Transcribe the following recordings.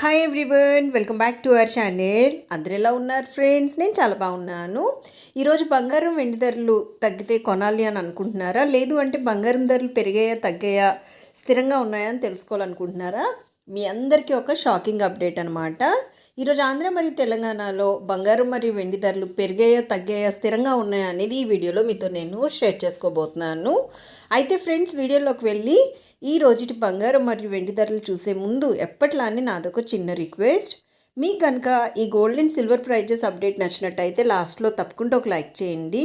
Hi everyone welcome back to our channel అందరు ఎలా ఉన్నారు ఫ్రెండ్స్ నేను చాలా బాగున్నాను. ఈరోజు బంగారం వెండి ధరలు తగ్గితే కొనాలి అని అనుకుంటున్నారా? లేదు అంటే బంగారం ధరలు పెరిగాయా తగ్గాయా స్థిరంగా ఉన్నాయా అని తెలుసుకోవాలనుకుంటున్నారా? మీ అందరికీ ఒక షాకింగ్ అప్డేట్ అనమాట ఈరోజు ఆంధ్ర మరియు తెలంగాణలో బంగారం మరియు వెండి ధరలు పెరిగాయో తగ్గాయో స్థిరంగా ఉన్నాయో అనేది ఈ వీడియోలో మీతో నేను షేర్ చేసుకోబోతున్నాను. అయితే ఫ్రెండ్స్ వీడియోలోకి వెళ్ళి ఈ రోజుటి బంగారం మరియు వెండి ధరలు చూసే ముందు ఎప్పట్లానే నాదొక చిన్న రిక్వెస్ట్. మీకు కనుక ఈ gold and silver prizes update నచ్చినట్టయితే లాస్ట్లో తప్పకుండా ఒక లైక్ చేయండి.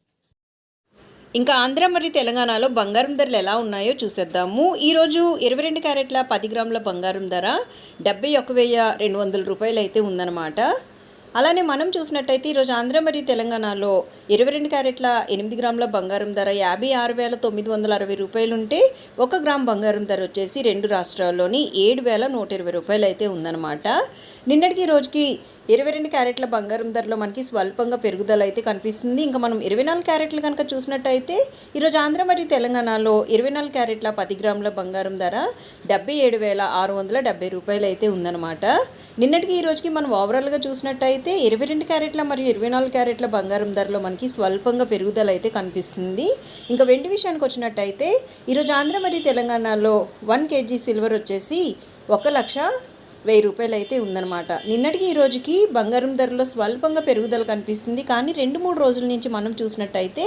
ఇంకా ఆంధ్ర మరియు తెలంగాణలో బంగారం ధరలు ఎలా ఉన్నాయో చూసేద్దాము. ఈరోజు ఇరవై రెండు క్యారెట్ల పది గ్రాముల బంగారం ధర డెబ్బై ఒక వెయ్యి రెండు వందల రూపాయలు అయితే ఉందన్నమాట. అలానే మనం చూసినట్టయితే ఈరోజు ఆంధ్ర మరియు తెలంగాణలో ఇరవై రెండు క్యారెట్ల ఎనిమిది గ్రాముల బంగారం ధర యాభై ఆరు వేల తొమ్మిది వందల అరవై రూపాయలు ఉంటే ఒక గ్రామ్ బంగారం ధర వచ్చేసి రెండు రాష్ట్రాల్లోని ఏడు వేల నూట ఇరవై రూపాయలు అయితే ఉందన్నమాట. నిన్నటికి రోజుకి ఇరవై రెండు క్యారెట్ల బంగారం ధరలో మనకి స్వల్పంగా పెరుగుదల అయితే కనిపిస్తుంది. ఇంకా మనం ఇరవై నాలుగు క్యారెట్లు కనుక చూసినట్టయితే ఈరోజు ఆంధ్ర మరియు తెలంగాణలో ఇరవై నాలుగు క్యారెట్ల పది గ్రాముల బంగారం ధర డెబ్బై ఏడు వేల ఆరు వందల డెబ్బై రూపాయలు అయితే ఉందన్నమాట. నిన్నటికి ఈ రోజుకి మనం ఓవరాల్గా చూసినట్టయితే ఇరవై రెండు క్యారెట్ల మరియు ఇరవై నాలుగు క్యారెట్ల బంగారం ధరలో మనకి స్వల్పంగా పెరుగుదల అయితే కనిపిస్తుంది. ఇంకా వెండి విషయానికి వచ్చినట్టయితే ఈరోజు ఆంధ్ర మరియు తెలంగాణలో వన్ కేజీ సిల్వర్ వచ్చేసి ఒక లక్ష వెయ్యి రూపాయలు అయితే ఉందన్నమాట. నిన్నటికి ఈ రోజుకి బంగారం ధరలో స్వల్పంగా పెరుగుదల కనిపిస్తుంది. కానీ రెండు మూడు రోజుల నుంచి మనం చూసినట్టయితే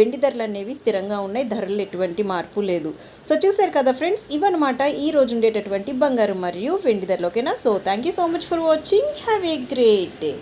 వెండి ధరలు అనేవి స్థిరంగా ఉన్నాయి. ధరలు ఎటువంటి మార్పు లేదు. సో చూసారు కదా ఫ్రెండ్స్ ఇవన్నమాట ఈ రోజు ఉండేటటువంటి బంగారం మరియు వెండి ధరలు ఓకేనా? So thank you so much for watching have a great day